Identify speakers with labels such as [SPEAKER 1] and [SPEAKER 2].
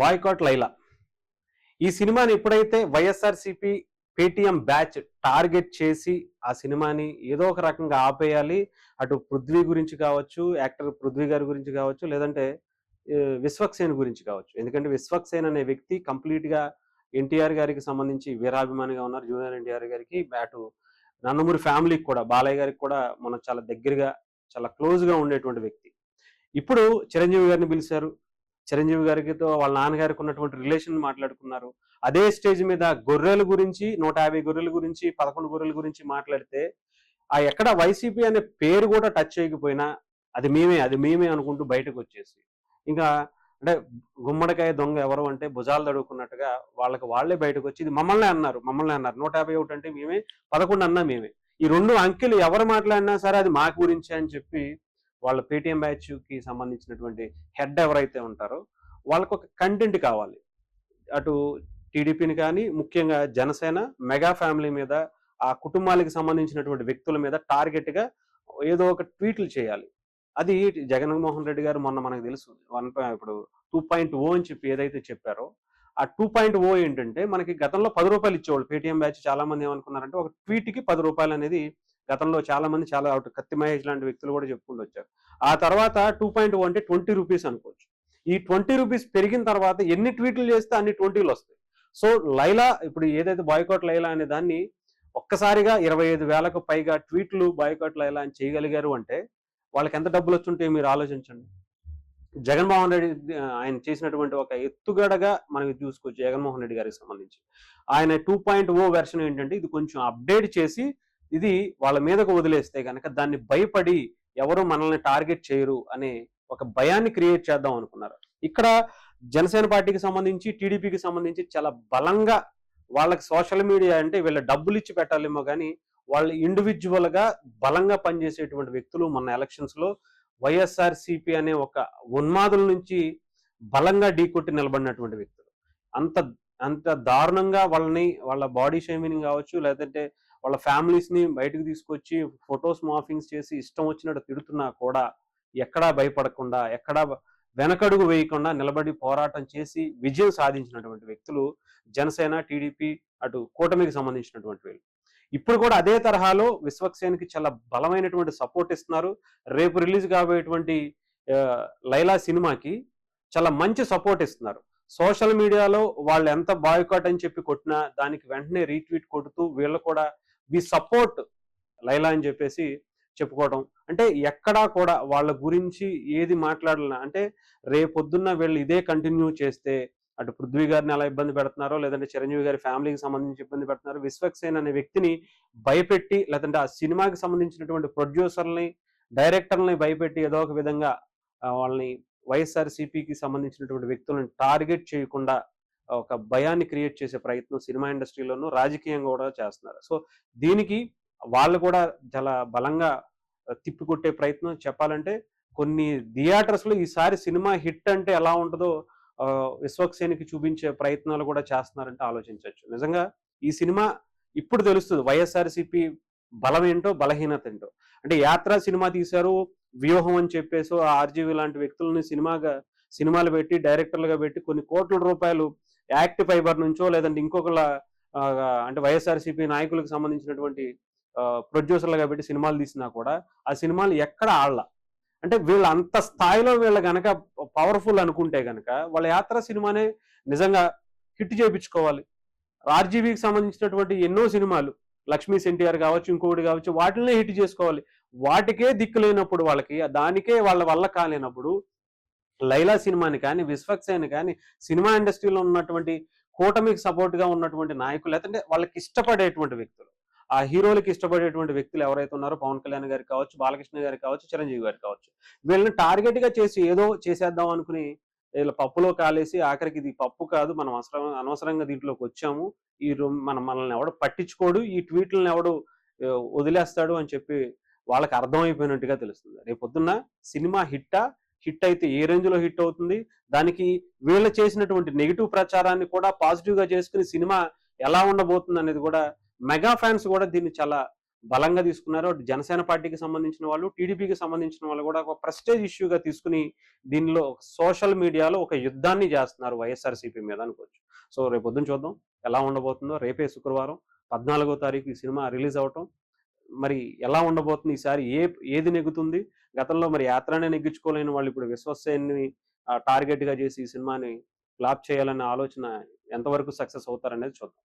[SPEAKER 1] Boycott Laila. ఈ సినిమాని ఎప్పుడైతే వైఎస్ఆర్సిపి పేటిఎం బ్యాచ్ టార్గెట్ చేసి ఆ సినిమాని ఏదో ఒక రకంగా ఆపేయాలి అటు పృథ్వీ గురించి కావచ్చు యాక్టర్ పృథ్వీ గారి గురించి కావచ్చు లేదంటే విశ్వక్సేన్ గురించి కావచ్చు. ఎందుకంటే విశ్వక్సేన్ అనే వ్యక్తి కంప్లీట్గా ఎన్టీఆర్ గారికి సంబంధించి వీరాభిమానిగా ఉన్నారు. జూనియర్ ఎన్టీఆర్ గారికి అటు నందమూరి ఫ్యామిలీకి కూడా బాలయ్య గారికి కూడా మనం చాలా దగ్గరగా చాలా క్లోజ్గా ఉండేటువంటి వ్యక్తి. ఇప్పుడు చిరంజీవి గారిని పిలిచారు. చిరంజీవి గారితో వాళ్ళ నాన్నగారికి ఉన్నటువంటి రిలేషన్ మాట్లాడుకున్నారు. అదే స్టేజ్ మీద గొర్రెల గురించి నూట యాభై గొర్రెల గురించి పదకొండు గొర్రెల గురించి మాట్లాడితే ఆ ఎక్కడ వైసీపీ అనే పేరు కూడా టచ్ చేయకపోయినా అది మేమే అది మేమే అనుకుంటూ బయటకు వచ్చేసి. ఇంకా అంటే గుమ్మడికాయ దొంగ ఎవరు అంటే భుజాలు తడుకున్నట్టుగా వాళ్ళకి వాళ్ళే బయటకు వచ్చి ఇది మమ్మల్ని అన్నారు మమ్మల్ని అన్నారు. నూట యాభై ఒకటి అంటే మేమే పదకొండు అన్నా మేమే. ఈ రెండు అంకెలు ఎవరు మాట్లాడినా సరే అది మా గురించి అని చెప్పి వాళ్ళ పేటిఎం బ్యాచ్కి సంబంధించినటువంటి హెడ్ ఎవరైతే ఉంటారో వాళ్ళకు ఒక కంటెంట్ కావాలి. అటు టీడీపీని కానీ ముఖ్యంగా జనసేన మెగా ఫ్యామిలీ మీద ఆ కుటుంబాలకు సంబంధించినటువంటి వ్యక్తుల మీద టార్గెట్గా ఏదో ఒక ట్వీట్లు చేయాలి. అది జగన్మోహన్ రెడ్డి గారు మొన్న మనకు తెలుసు. వన్ ఇప్పుడు టూ పాయింట్ ఓ అని చెప్పి ఏదైతే చెప్పారో ఆ టూ పాయింట్ ఓ ఏంటంటే మనకి గతంలో పది రూపాయలు ఇచ్చేవాళ్ళు. పేటీఎం బ్యాచ్ చాలా మంది ఏమనుకున్నారంటే ఒక ట్వీట్కి పది రూపాయలు అనేది గతంలో చాలా మంది చాలా కత్తి మహేష్ లాంటి వ్యక్తులు కూడా చెప్పుకుంటూ వచ్చారు. ఆ తర్వాత టూ పాయింట్ వన్ అంటే ట్వంటీ రూపీస్ అనుకోవచ్చు. ఈ ట్వంటీ రూపీస్ పెరిగిన తర్వాత ఎన్ని ట్వీట్లు చేస్తే అన్ని ట్వంటీలు వస్తాయి. సో లైలా ఇప్పుడు ఏదైతే బాయ్కాట్ లైలా అనే దాన్ని ఒక్కసారిగా ఇరవై ఐదు వేలకు పైగా ట్వీట్లు బాయ్కాట్ లైలా అని చేయగలిగారు అంటే వాళ్ళకి ఎంత డబ్బులు వచ్చుంటే మీరు ఆలోచించండి. జగన్మోహన్ రెడ్డి ఆయన చేసినటువంటి ఒక ఎత్తుగడగా మనకి చూసుకోవచ్చు జగన్మోహన్ రెడ్డి గారికి సంబంధించి. ఆయన టూ పాయింట్ ఓ వెర్షన్ ఏంటంటే ఇది కొంచెం అప్డేట్ చేసి ఇది వాళ్ళ మీదకు వదిలేస్తే కనుక దాన్ని భయపడి ఎవరు మనల్ని టార్గెట్ చేయరు అనే ఒక భయాన్ని క్రియేట్ చేద్దాం అనుకున్నారు. ఇక్కడ జనసేన పార్టీకి సంబంధించి టీడీపీకి సంబంధించి చాలా బలంగా వాళ్ళకి సోషల్ మీడియా అంటే వీళ్ళ డబ్బులు ఇచ్చి పెట్టాలేమో కానీ వాళ్ళు ఇండివిజువల్గా బలంగా పనిచేసేటువంటి వ్యక్తులు మొన్న ఎలక్షన్స్లో వైఎస్ఆర్ సిపి అనే ఒక ఉన్మాదుల నుంచి బలంగా ఢీకొట్టి నిలబడినటువంటి వ్యక్తులు. అంత అంత దారుణంగా వాళ్ళని వాళ్ళ బాడీ షేమింగ్ కావచ్చు లేదంటే వాళ్ళ ఫ్యామిలీస్ని బయటకు తీసుకొచ్చి ఫొటోస్ మాఫింగ్స్ చేసి ఇష్టం వచ్చినట్టు తిడుతున్నా కూడా ఎక్కడా భయపడకుండా ఎక్కడా వెనకడుగు వేయకుండా నిలబడి పోరాటం చేసి విజయం సాధించినటువంటి వ్యక్తులు జనసేన టీడీపీ అటు కూటమికి సంబంధించినటువంటి వీళ్ళు. ఇప్పుడు కూడా అదే తరహాలో విశ్వక్సేన్కి చాలా బలమైనటువంటి సపోర్ట్ ఇస్తున్నారు. రేపు రిలీజ్ కాబోయేటువంటి లైలా సినిమాకి చాలా మంచి సపోర్ట్ ఇస్తున్నారు. సోషల్ మీడియాలో వాళ్ళు ఎంత బాయ్కాట్ అని చెప్పి కొట్టినా దానికి వెంటనే రీట్వీట్ కొడుతూ వీళ్ళు కూడా వి సపోర్ట్ లైలా అని చెప్పేసి చెప్పుకోవడం అంటే ఎక్కడా కూడా వాళ్ళ గురించి ఏది మాట్లాడాలన్నా అంటే రేపొద్దున్న వీళ్ళు ఇదే కంటిన్యూ చేస్తే అటు పృథ్వీ గారిని ఎలా ఇబ్బంది పెడుతున్నారో లేదంటే చిరంజీవి గారి ఫ్యామిలీకి సంబంధించి ఇబ్బంది పెడుతున్నారో విశ్వక్సేన్ అనే వ్యక్తిని భయపెట్టి లేదంటే ఆ సినిమాకి సంబంధించినటువంటి ప్రొడ్యూసర్ని డైరెక్టర్ని భయపెట్టి ఏదో ఒక విధంగా వాళ్ళని వైఎస్ఆర్సిపికి సంబంధించినటువంటి వ్యక్తులను టార్గెట్ చేయకుండా ఒక భయాన్ని క్రియేట్ చేసే ప్రయత్నం సినిమా ఇండస్ట్రీలోనూ రాజకీయంగా కూడా చేస్తున్నారు. సో దీనికి వాళ్ళు కూడా చాలా బలంగా తిప్పికొట్టే ప్రయత్నం చెప్పాలంటే కొన్ని థియేటర్స్లో ఈసారి సినిమా హిట్ అంటే ఎలా ఉంటుందో విశ్వక్సేనికి చూపించే ప్రయత్నాలు కూడా చేస్తున్నారంటే ఆలోచించవచ్చు. నిజంగా ఈ సినిమా ఇప్పుడు తెలుస్తుంది వైఎస్ఆర్సిపి బలం ఏంటో బలహీనత ఏంటో. అంటే యాత్ర సినిమా తీశారు వ్యూహం అని చెప్పేసి ఆ ఆర్జీవి లాంటి వ్యక్తులని సినిమాగా సినిమాలు పెట్టి డైరెక్టర్లుగా పెట్టి కొన్ని కోట్ల రూపాయలు యాక్ట్ ఫైబర్ నుంచో లేదంటే ఇంకొకళ్ళ అంటే వైఎస్ఆర్సీపీ నాయకులకు సంబంధించినటువంటి ప్రొడ్యూసర్లుగా పెట్టి సినిమాలు తీసినా కూడా ఆ సినిమాలు ఎక్కడ ఆడలా. అంటే వీళ్ళు అంత స్థాయిలో వీళ్ళు గనక పవర్ఫుల్ అనుకుంటే గనక వాళ్ళ యాత్ర సినిమానే నిజంగా హిట్ చేయించుకోవాలి ఆర్జీవీకి సంబంధించినటువంటి ఎన్నో సినిమాలు లక్ష్మీ ఎన్టీఆర్ కావచ్చు ఇంకొకటి కావచ్చు వాటినే హిట్ చేసుకోవాలి. వాటికే దిక్కు లేనప్పుడు వాళ్ళకి దానికే వాళ్ళ వల్ల కాలేనప్పుడు లైలా సినిమాని కానీ విశ్వక్సేన్ కానీ సినిమా ఇండస్ట్రీలో ఉన్నటువంటి కూటమికి సపోర్ట్గా ఉన్నటువంటి నాయకులు లేదంటే వాళ్ళకి ఇష్టపడేటువంటి వ్యక్తులు. ఆ హీరోలకి ఇష్టపడేటువంటి వ్యక్తులు ఎవరైతే ఉన్నారో పవన్ కళ్యాణ్ గారు కావచ్చు బాలకృష్ణ గారు కావచ్చు చిరంజీవి గారు కావచ్చు వీళ్ళని టార్గెట్గా చేసి ఏదో చేసేద్దాం అనుకుని వీళ్ళ పప్పులో కాలేసి ఆఖరికి ఇది పప్పు కాదు మనం అవసరం అనవసరంగా దీంట్లోకి వచ్చాము ఈ మనం మన మనల్ని ఎవడు పట్టించుకోడు ఈ ట్వీట్లను ఎవడు వదిలేస్తాడు అని చెప్పి వాళ్ళకి అర్థమైపోయినట్టుగా తెలుస్తుంది. రేపు పొద్దున్న సినిమా హిట్టా? హిట్ అయితే ఏ రేంజ్లో హిట్ అవుతుంది? దానికి వీళ్ళు చేసినటువంటి నెగిటివ్ ప్రచారాన్ని కూడా పాజిటివ్గా చేసుకుని సినిమా ఎలా ఉండబోతుంది అనేది కూడా మెగా ఫ్యాన్స్ కూడా దీన్ని చాలా బలంగా తీసుకున్నారు. జనసేన పార్టీకి సంబంధించిన వాళ్ళు టీడీపీకి సంబంధించిన వాళ్ళు కూడా ఒక ప్రెస్టేజ్ ఇష్యూగా తీసుకుని దీనిలో సోషల్ మీడియాలో ఒక యుద్ధాన్ని చేస్తున్నారు వైఎస్ఆర్సీపీ మీద అనుకోవచ్చు. సో రేపు పొద్దున చూద్దాం ఎలా ఉండబోతుందో. రేపే శుక్రవారం పద్నాలుగో తారీఖు ఈ సినిమా రిలీజ్ అవటం. మరి ఎలా ఉండబోతుంది ఈసారి? ఏ ఏది నెగ్గుతుంది? గతంలో మరి యాత్రనే నెగ్గించుకోలేని వాళ్ళు ఇప్పుడు విశ్వసేన్ని టార్గెట్గా చేసి ఈ సినిమాని ఫ్లాప్ చేయాలనే ఆలోచన ఎంతవరకు సక్సెస్ అవుతారనేది చూద్దాం.